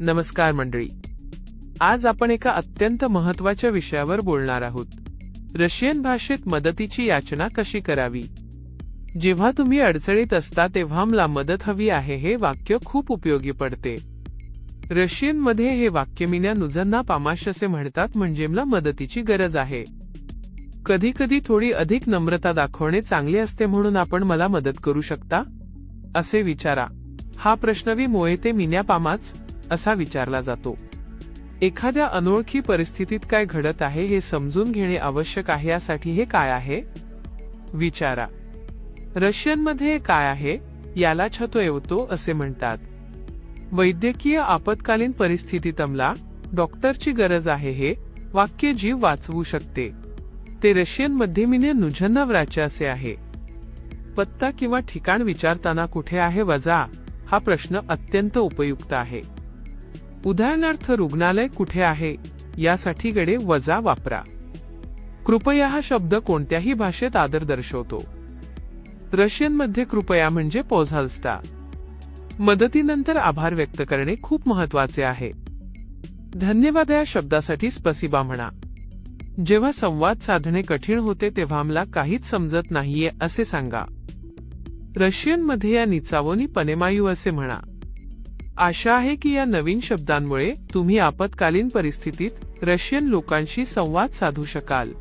नमस्कार मंडळी. आज आपण एका अत्यंत महत्त्वाच्या विषयावर बोलणार आहोत. रशियन भाषेत मदतीची याचना कशी करावी? जेव्हा तुम्ही अडचणीत असता तेव्हा मला मदत हवी आहे हे वाक्य खूप उपयोगी पडते. रशियनमध्ये हे वाक्य मिन्या नुझन्ना पामाश असे म्हणतात म्हणजे मला मदतीची गरज आहे. कधी कधी थोडी अधिक नम्रता दाखवणे चांगले असते म्हणून आपण मला मदत करू शकता? असे विचारा. हा प्रश्नवी मोहिते मिन्या पामाच असा विचारला जातो. एखाद्या अनोळखी परिस्थितीत काय घडत आहे हे समजून घेणे आवश्यक आहे यासाठी हे काय आहे? विचारा. रशियनमध्ये काय आहे? याला छतो येवतो असे म्हणतात. वैद्यकीय आपत्कालीन परिस्थितीत अमला डॉक्टरची गरज आहे हे वाक्य जीव वाचवू शकते. ते रशियनमध्ये मिने नुझन्नावराचे असे आहे. पत्ता किंवा ठिकाण विचारताना कुठे आहे वजा? हा प्रश्न अत्यंत उपयुक्त आहे. उदाहरणार्थ रुग्णालय कुठे आहे? यासाठी गडे वजा वापरा. कृपया हा शब्द कोणत्याही भाषेत आदर दर्शवतो. रशियनमध्ये कृपया म्हणजे पोझाल्स्टा. मदतीनंतर आभार व्यक्त करणे खूप महत्त्वाचे आहे. धन्यवाद या शब्दासाठी स्पसिबा म्हणा. जेव्हा संवाद साधणे कठीण होते तेव्हा मला काहीच समजत नाहीये असे सांगा. रशियनमध्ये या निचावोनी पनेमायू असे म्हणा. आशा आहे की या नवीन शब्दांमुळे तुम्ही आपत्कालीन परिस्थितीत रशियन लोकांशी संवाद साधू शकाल.